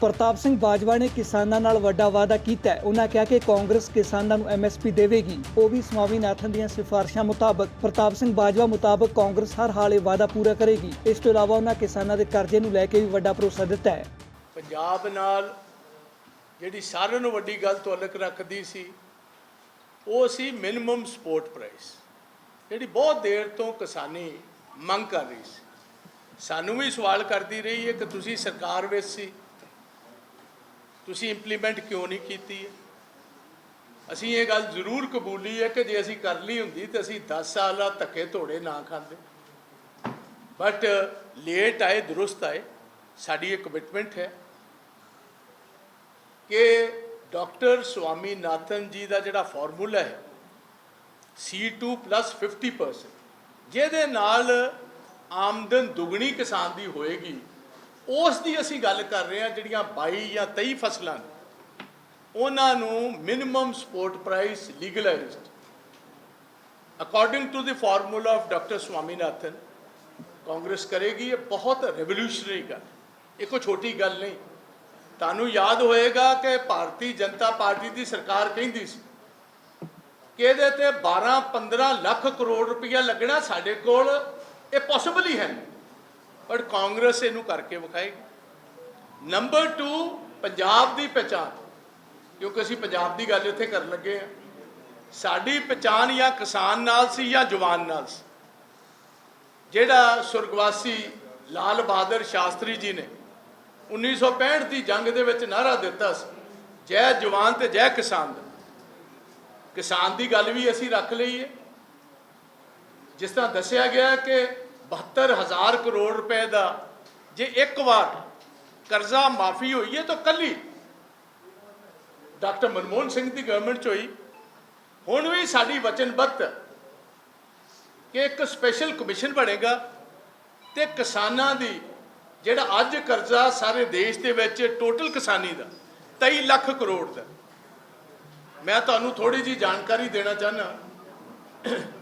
ਪ੍ਰਤਾਪ ਸਿੰਘ ਬਾਜਵਾ ਨੇ ਕਿਸਾਨਾਂ ਨਾਲ ਵੱਡਾ ਵਾਅਦਾ ਕੀਤਾ ਹੈ। ਉਹਨਾਂ ਕਿਹਾ ਕਿ ਕਾਂਗਰਸ ਕਿਸਾਨਾਂ ਨੂੰ ਐਮਐਸਪੀ ਦੇਵੇਗੀ। ਉਹ ਵੀ ਸਵਾਮੀਨਾਥਨ ਦੀਆਂ ਸਿਫਾਰਿਸ਼ਾਂ ਮੁਤਾਬਕ, ਪ੍ਰਤਾਪ ਸਿੰਘ ਬਾਜਵਾ ਮੁਤਾਬਕ ਕਾਂਗਰਸ ਹਰ ਹਾਲ ਇਹ ਵਾਅਦਾ ਪੂਰਾ ਕਰੇਗੀ। ਇਸ ਤੋਂ ਇਲਾਵਾ ਉਹਨਾਂ ਕਿਸਾਨਾਂ ਦੇ ਕਰਜ਼ੇ ਨੂੰ ਲੈ ਕੇ ਵੀ ਵੱਡਾ ਭਰੋਸਾ ਦਿੱਤਾ ਹੈ। ਪੰਜਾਬ ਨਾਲ ਜਿਹੜੀ ਸਾਰਿਆਂ ਨੂੰ ਵੱਡੀ ਗੱਲ ਤੁਅਲਕ ਰੱਖਦੀ ਸੀ, ਉਹ ਸੀ ਮਿਨੀਮਮ ਸਪੋਰਟ ਪ੍ਰਾਈਸ ਜਿਹੜੀ ਬਹੁਤ ਦੇਰ ਤੋਂ ਕਿਸਾਨੀ ਮੰਗ ਕਰ ਰਹੀ ਸੀ। ਸਾਨੂੰ ਵੀ ਸਵਾਲ ਕਰਦੀ ਰਹੀ ਹੈ ਕਿ ਤੁਸੀਂ ਸਰਕਾਰ ਵਿੱਚ ਸੀ। ਤੁਸੀਂ ਇੰਪਲੀਮੈਂਟ ਕਿਉਂ ਨਹੀਂ ਕੀਤੀ ਹੈ? ਅਸੀਂ ਇਹ ਗੱਲ ਜ਼ਰੂਰ ਕਬੂਲੀ ਹੈ ਕਿ ਜੇ ਅਸੀਂ ਕਰ ਲਈ ਹੁੰਦੀ ਤੇ ਅਸੀਂ 10 ਸਾਲਾਂ ਧੱਕੇ ਧੋੜੇ ਨਾ ਖਾਂਦੇ। ਬਟ ਲੇਟ ਆਏ, ਦਰੁਸਤ ਆਏ, ਸਾਡੀ ਇਹ ਕਮਿਟਮੈਂਟ ਹੈ ਕਿ ਡਾਕਟਰ ਸਵਾਮੀਨਾਥਨ ਜੀ ਦਾ ਜਿਹੜਾ ਫਾਰਮੂਲਾ ਹੈ C2 50% ਜਿਹਦੇ ਨਾਲ ਆਮਦਨ ਦੁਗਣੀ ਕਿਸਾਨ ਦੀ ਹੋਏਗੀ ਉਸ ਦੀ ਅਸੀਂ ਗੱਲ ਕਰ ਰਹੇ ਹਾਂ ਜਿਹੜੀਆਂ 22 ਜਾਂ 23 ਫਸਲਾਂ ਨੇ। ਉਹਨਾਂ ਨੂੰ minimum support price legalized according to the formula of doctor Swaminathan Congress ਕਰੇਗੀ, ਇਹ ਬਹੁਤ ਰੈਵੋਲੂਸ਼ਨਰੀ ਗੱਲ ਇਹ ਕੋਈ ਛੋਟੀ ਗੱਲ ਨਹੀਂ। ਤੁਹਾਨੂੰ ਯਾਦ ਹੋਏਗਾ ਕਿ ਭਾਰਤੀ ਜਨਤਾ ਪਾਰਟੀ ਦੀ ਸਰਕਾਰ ਕਹਿੰਦੀ ਸੀ ਕਿ ਇਹਦੇ ਤੇ 12-15 ਲੱਖ ਕਰੋੜ ਰੁਪਈਆ ਲੱਗਣਾ ਸਾਡੇ ਕੋਲ। ਇਹ ਪੋਸੀਬਲ ਹੀ ਹੈ। ਨਹੀਂ ਪਰ ਕਾਂਗਰਸ ਇਹਨੂੰ ਕਰਕੇ ਵਿਖਾਏਗੀ ਨੰਬਰ 2 ਪੰਜਾਬ ਦੀ ਪਛਾਣ। ਕਿਉਂਕਿ ਅਸੀਂ ਪੰਜਾਬ ਦੀ ਗੱਲ ਇੱਥੇ ਕਰਨ ਲੱਗੇ ਆ ਸਾਡੀ ਪਛਾਣ ਜਾਂ ਕਿਸਾਨ ਨਾਲ ਸੀ ਜਾਂ ਜਵਾਨ ਨਾਲ ਸੀ। ਜਿਹੜਾ ਸੁਰਗਵਾਸੀ ਲਾਲ ਬਹਾਦਰ ਸ਼ਾਸਤਰੀ ਜੀ ਨੇ 1965 ਦੀ ਜੰਗ ਦੇ ਵਿੱਚ ਨਾਰਾ ਦਿੱਤਾ ਸੀ, ਜੈ ਜਵਾਨ ਤੇ ਜੈ ਕਿਸਾਨ ਦਾ। ਕਿਸਾਨ ਦੀ ਗੱਲ ਵੀ ਅਸੀਂ ਰੱਖ ਲਈ ਹੈ ਜਿਸ ਤਰ੍ਹਾਂ ਦੱਸਿਆ ਗਿਆ ਕਿ 72000 ਕਰੋੜ ਰੁਪਏ ਦਾ ਜੇ ਇੱਕ ਵਾਰ ਕਰਜ਼ਾ ਮਾਫੀ ਹੋਈ ਹੈ ਤਾਂ ਕੱਲੀ ਡਾਕਟਰ ਮਨਮੋਹਨ ਸਿੰਘ ਦੀ ਗਵਰਨਮੈਂਟ ਚ ਹੋਈ। ਹੁਣ ਵੀ ਸਾਡੀ ਵਚਨਬੱਧ ਕਿ ਇੱਕ ਸਪੈਸ਼ਲ ਕਮਿਸ਼ਨ ਬਣੇਗਾ ਤੇ ਕਿਸਾਨਾਂ ਦੀ ਜਿਹੜਾ ਅੱਜ ਕਰਜ਼ਾ ਸਾਰੇ ਦੇਸ਼ ਦੇ ਵਿੱਚ ਟੋਟਲ ਕਿਸਾਨੀ ਦਾ 23 ਲੱਖ ਕਰੋੜ ਦਾ। ਮੈਂ ਤੁਹਾਨੂੰ ਥੋੜੀ ਜੀ ਜਾਣਕਾਰੀ ਦੇਣਾ ਚਾਹਨਾ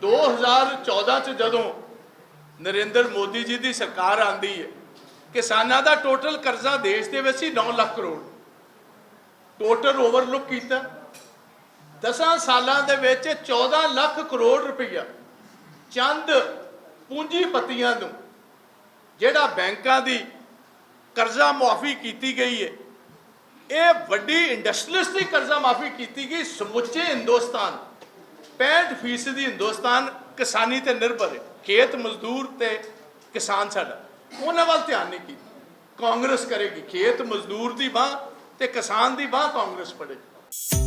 2014 ਚ ਜਦੋਂ ਨਰਿੰਦਰ ਮੋਦੀ ਜੀ ਦੀ ਸਰਕਾਰ ਆਂਦੀ ਹੈ, ਕਿਸਾਨਾਂ ਦਾ ਟੋਟਲ ਕਰਜ਼ਾ ਦੇਸ਼ ਦੇ ਵਿੱਚ ਸੀ 9 ਲੱਖ ਕਰੋੜ। ਟੋਟਲ ਓਵਰਲੁੱਕ ਕੀਤਾ। 10 ਸਾਲਾਂ ਦੇ ਵਿੱਚ 14 ਲੱਖ ਕਰੋੜ ਰੁਪਈਆ ਚੰਦ ਪੂੰਜੀਪਤੀਆਂ ਨੂੰ, ਜਿਹੜਾ ਬੈਂਕਾਂ ਦੀ ਕਰਜ਼ਾ ਮਾਫੀ ਕੀਤੀ ਗਈ ਹੈ, ਇਹ ਵੱਡੀ ਇੰਡਸਟਰੀਅਲਿਸਟ ਦੀ ਕਰਜ਼ਾ ਮਾਫੀ ਕੀਤੀ ਗਈ ਸਮੁੱਚੇ ਹਿੰਦੁਸਤਾਨ 65% ਫੀਸਦੀ ਹਿੰਦੁਸਤਾਨ ਕਿਸਾਨੀ ਤੇ ਨਿਰਭਰ ਹੈ। ਖੇਤ ਮਜ਼ਦੂਰ ਤੇ ਕਿਸਾਨ ਸਾਡਾ। ਉਹਨਾਂ ਵੱਲ ਧਿਆਨ ਨਹੀਂ ਕੀਤਾ। ਕਾਂਗਰਸ ਕਰੇਗੀ। ਖੇਤ ਮਜ਼ਦੂਰ ਦੀ ਬਾਹ ਤੇ ਕਿਸਾਨ ਦੀ ਬਾਹ ਕਾਂਗਰਸ ਫੜੇਗੀ।